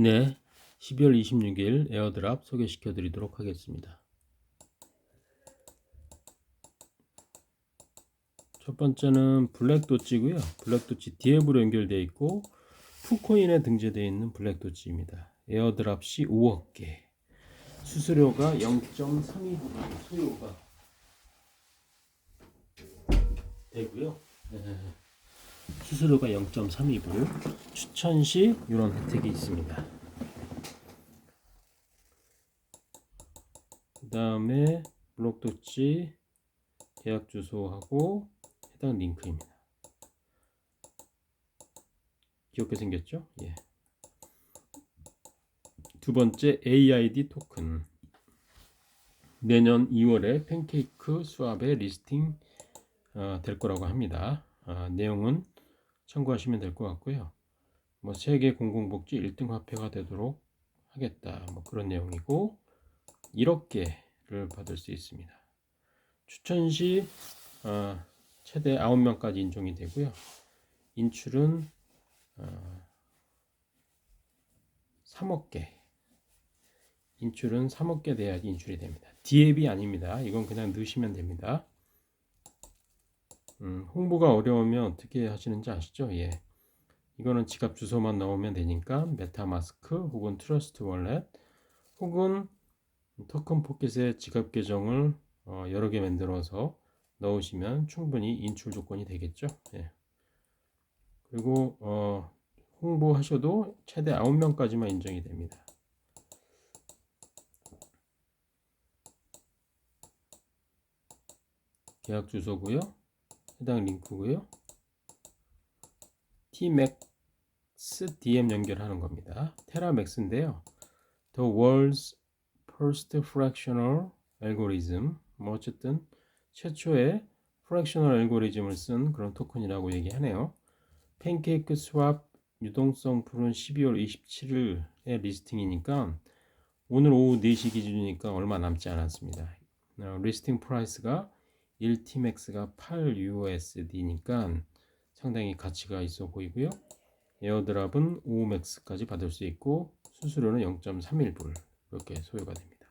네, 12월 26일 에어드랍 소개시켜 드리도록 하겠습니다. 첫 번째는 블랙도치고요. 블랙도치 디앱으로 연결되어 있고 푸코인에 등재되어 있는 블랙도치입니다. 에어드랍 시 5억 개. 수수료가 0.32불 소요가 되고요. 네. 수수료가 0.32불. 추천 시 이런 혜택이 있습니다. 그 다음에 블록도치 계약 주소하고 해당 링크입니다. 귀엽게 생겼죠? 예. 두 번째 AID 토큰. 내년 2월에 팬케이크 수압에 리스팅 어, 될 거라고 합니다. 어, 내용은 참고하시면 될 것 같고요. 뭐 세계 공공복지 1등 화폐가 되도록 하겠다. 뭐 그런 내용이고 1억 개를 받을 수 있습니다. 추천 시 어, 최대 9명까지 인종이 되고요. 인출은 어, 3억 개. 인출은 3억 개 돼야지 인출이 됩니다. 디앱이 아닙니다. 이건 그냥 넣으시면 됩니다. 음, 홍보가 어려우면 어떻게 하시는지 아시죠? 예. 이거는 지갑 주소만 넣으면 되니까 메타마스크 혹은 트러스트 월렛 혹은 토큰 포켓의 지갑 계정을 어, 여러 개 만들어서 넣으시면 충분히 인출 조건이 되겠죠. 예. 그리고 어, 홍보하셔도 최대 9명까지만 인정이 됩니다. 계약 주소고요. 해당 링크고요. Tmax DM 연결하는 겁니다. 테라맥스인데요. The world's first fractional algorithm. 뭐 어쨌든 최초의 프랙셔널 알고리즘을 쓴 그런 토큰이라고 얘기하네요. 팬케이크 스왑 유동성 풀은 12월 27일에 리스팅이니까 오늘 오후 4시 기준이니까 얼마 남지 않았습니다. 어, 리스팅 프라이스가 1TMAX가 8USD니까 상당히 가치가 있어 보이고요. 에어드랍은 5MAX까지 받을 수 있고 수수료는 0.31불 이렇게 소요가 됩니다.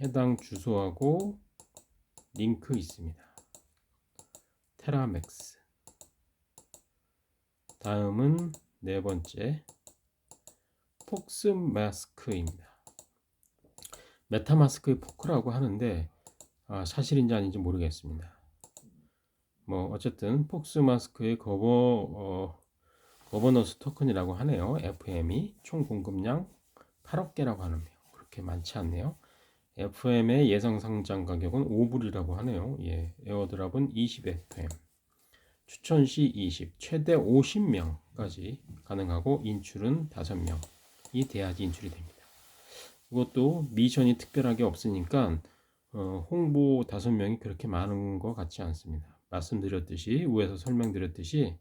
해당 주소하고 링크 있습니다. 테라맥스. 다음은 네 번째 폭스 마스크입니다. 메타마스크의 포크라고 하는데 아, 사실인지 아닌지 모르겠습니다. 뭐 어쨌든 폭스 마스크의 거버 어, 거버너스 토큰이라고 하네요. FM이 총 공급량 8억 개라고 하네요. 그렇게 많지 않네요. FM의 예상 상장 가격은 5불이라고 하네요. 예, 에어드랍은 20FM. 추천 시 20, 최대 50명까지 가능하고 인출은 5명이 돼야지 인출이 됩니다. 이것도 미션이 특별하게 없으니까 어, 홍보 다섯 명이 그렇게 많은 것 같지 않습니다. 말씀드렸듯이 위에서 설명드렸듯이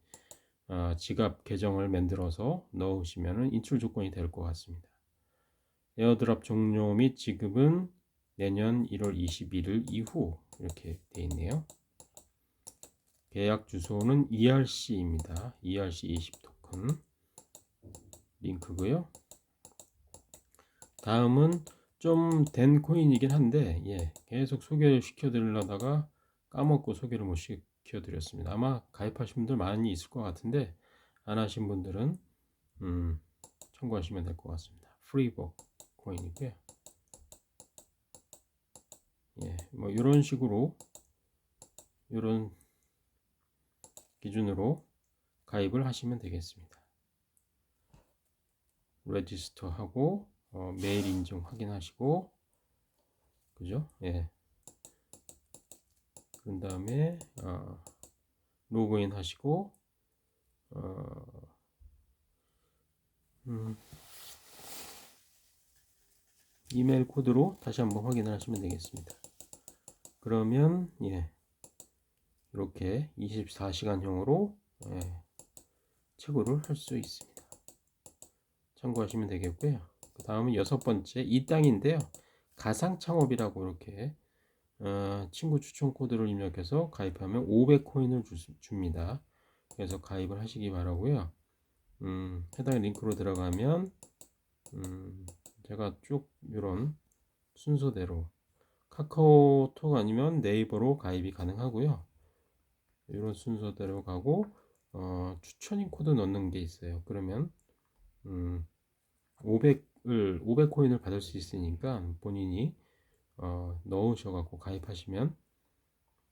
어, 지갑 계정을 만들어서 넣으시면 인출 조건이 될 것 같습니다. 에어드랍 종료 및 지급은 내년 1월 21일 이후 이렇게 돼 있네요. 계약 주소는 ERC입니다. ERC 20 토큰 링크고요. 다음은 좀 된 코인이긴 한데 예, 계속 소개를 시켜드리려다가 까먹고 소개를 못 시켜드렸습니다. 아마 가입하신 분들 많이 있을 것 같은데 안 하신 분들은 음, 참고하시면 될 것 같습니다. 프리버 코인이고요. 예, 뭐 이런 식으로 이런 기준으로 가입을 하시면 되겠습니다. 레지스터 하고 어, 메일 인증 확인하시고 그죠? 예. 그런 다음에 어, 로그인 하시고 어, 음, 이메일 코드로 다시 한번 확인을 하시면 되겠습니다. 그러면 예 이렇게 24시간형으로 예, 채굴을 할수 있습니다. 참고하시면 되겠고요. 그 다음은 여섯 번째 이 땅인데요. 가상 창업이라고 이렇게 어, 친구 추천 코드를 입력해서 가입하면 500코인을 주, 줍니다. 그래서 가입을 하시기 바라고요. 음, 해당 링크로 들어가면 음, 제가 쭉 이런 순서대로 카카오톡 아니면 네이버로 가입이 가능하고요. 이런 순서대로 가고 어, 추천인 코드 넣는 게 있어요. 그러면 음, 500 을 500코인을 받을 수 있으니까 본인이 어, 넣으셔갖고 가입하시면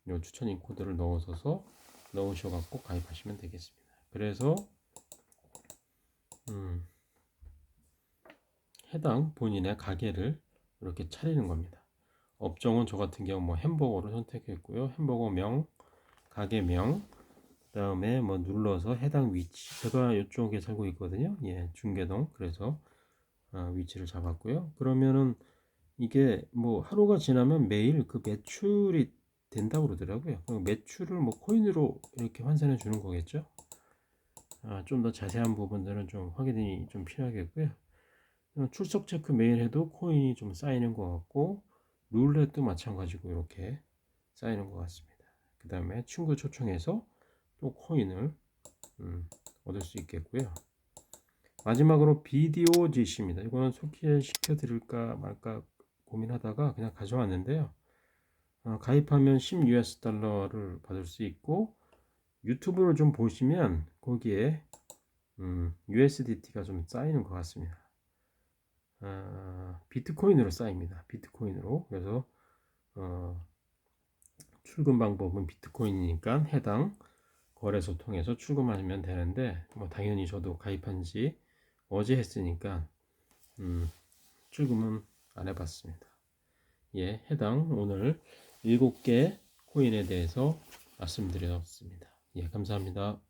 이 추천인 코드를 넣어서 넣으셔갖고 가입하시면 되겠습니다. 그래서 음, 해당 본인의 가게를 이렇게 차리는 겁니다. 업종은 저 같은 경우 뭐 햄버거를 선택했고요. 햄버거 명, 가게 명, 그다음에 뭐 눌러서 해당 위치. 제가 이쪽에 살고 있거든요. 예, 중계동. 그래서 아, 위치를 잡았고요. 그러면은 이게 뭐 하루가 지나면 매일 그 매출이 된다고 그러더라고요. 그 매출을 뭐 코인으로 이렇게 환산해 주는 거겠죠. 아, 좀 더 자세한 부분들은 좀 확인이 좀 필요하겠고요. 어, 출석 체크 매일 해도 코인이 좀 쌓이는 것 같고 룰렛도 마찬가지고 이렇게 쌓이는 것 같습니다. 그 다음에 친구 초청해서 또 코인을 음, 얻을 수 있겠고요. 마지막으로 비디오 GC입니다. 이거는 소개시켜 드릴까 말까 고민하다가 그냥 가져왔는데요. 어, 가입하면 10 US 달러를 받을 수 있고 유튜브를 좀 보시면 거기에 음, USDT가 좀 쌓이는 것 같습니다. 아, 비트코인으로 쌓입니다. 비트코인으로 그래서 어, 출금 방법은 비트코인이니까 해당 거래소 통해서 출금하시면 되는데 뭐 당연히 저도 가입한 지 어제 했으니까 음, 출금은 안 해봤습니다. 예, 해당 오늘 7개 코인에 대해서 말씀드렸습니다. 예, 감사합니다.